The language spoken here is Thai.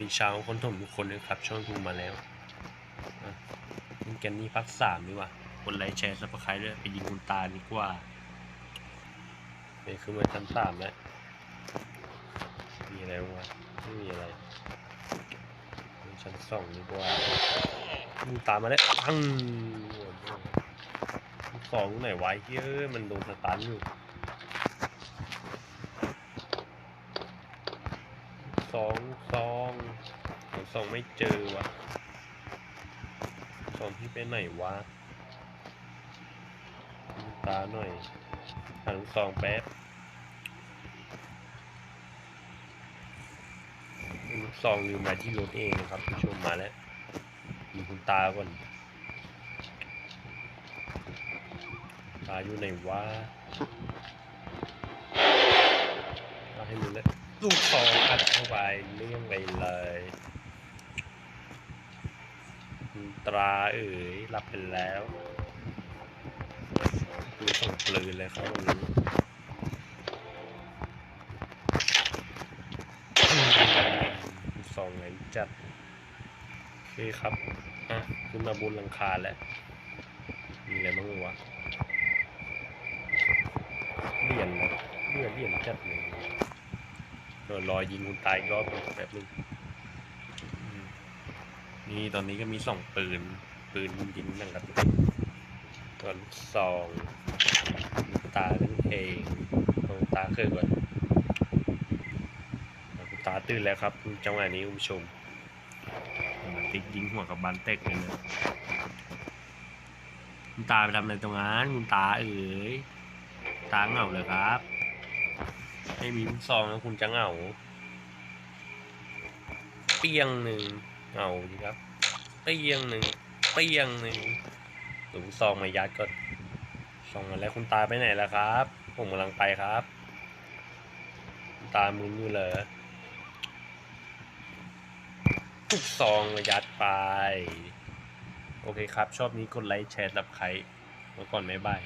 มีชาวคนถมทุกคนนะครับ ช่องทูมาแล้วอะนี่แกนนี่พักสามนี่ว่ะกดไลค์แชร์ซับสไครต์ด้วยไปยิงคุณตาดีกว่าเนี่คือมาชั้นสามแล้วมีอะไรบ้างวะไม่มีอะไรชั้นสองดีกว่าคุณตามมาแล้วปังสองไหนไวะเฮ้ยมันโดนสตันอยู่ สองสองสองสองไม่เจอวะสองพี่ไปไหนวะตาหน่อยหันสองแป๊บลูกซองลืมมาที่รถเองนะครับผู้ชมมาแล้วมีคุณตาก่อนตาอยู่ไหนวะมาให้รู้แล้ว ลูกซองอัดเข้าไปเลี่ยงไปเลยตราเอ๋ยรับไปแล้วดูส่งปลืนเลยครับวันนี้ซองไหนจัด โอเคครับ อะ ขึ้นมาบนหลังคาแล้ว มีอะไรบ้างวะเหรียญนะเหรียญเหรียญจัดเลย รอยิงคุณตายอีกรอบหนึ่งแป๊บนึงอืมนี่ตอนนี้ก็มีสองปืน ปืนยิงนั่งกับตัวลูกซองคุณตาเล่นเองเอาคุณตาเคยก่อนเอาคุณตาตื่นแล้วครับจังหวะนี้คุณผู้ชมติ๊กยิงหัวกับบานเต็กเลยนะคุณตาไปทำอะไรตรงนั้นคุณตาเอ๋ยตาเหงาเลยครับ ไม่มีซองแล้วคุณจะเหงา เปียงหนึ่งเหงาดีครับ เปียงหนึ่งเปียงหนึ่งลูกซองมายัดก่อนซองมาแล้วคุณตาไปไหนแล้วครับ ผมกำลังไปครับ ตามึนอยู่เลยลูกซองมายัดไป โอเคครับ ชอบนี้กดไลค์แชร์รับใครเมื่อก่อนไม่บาย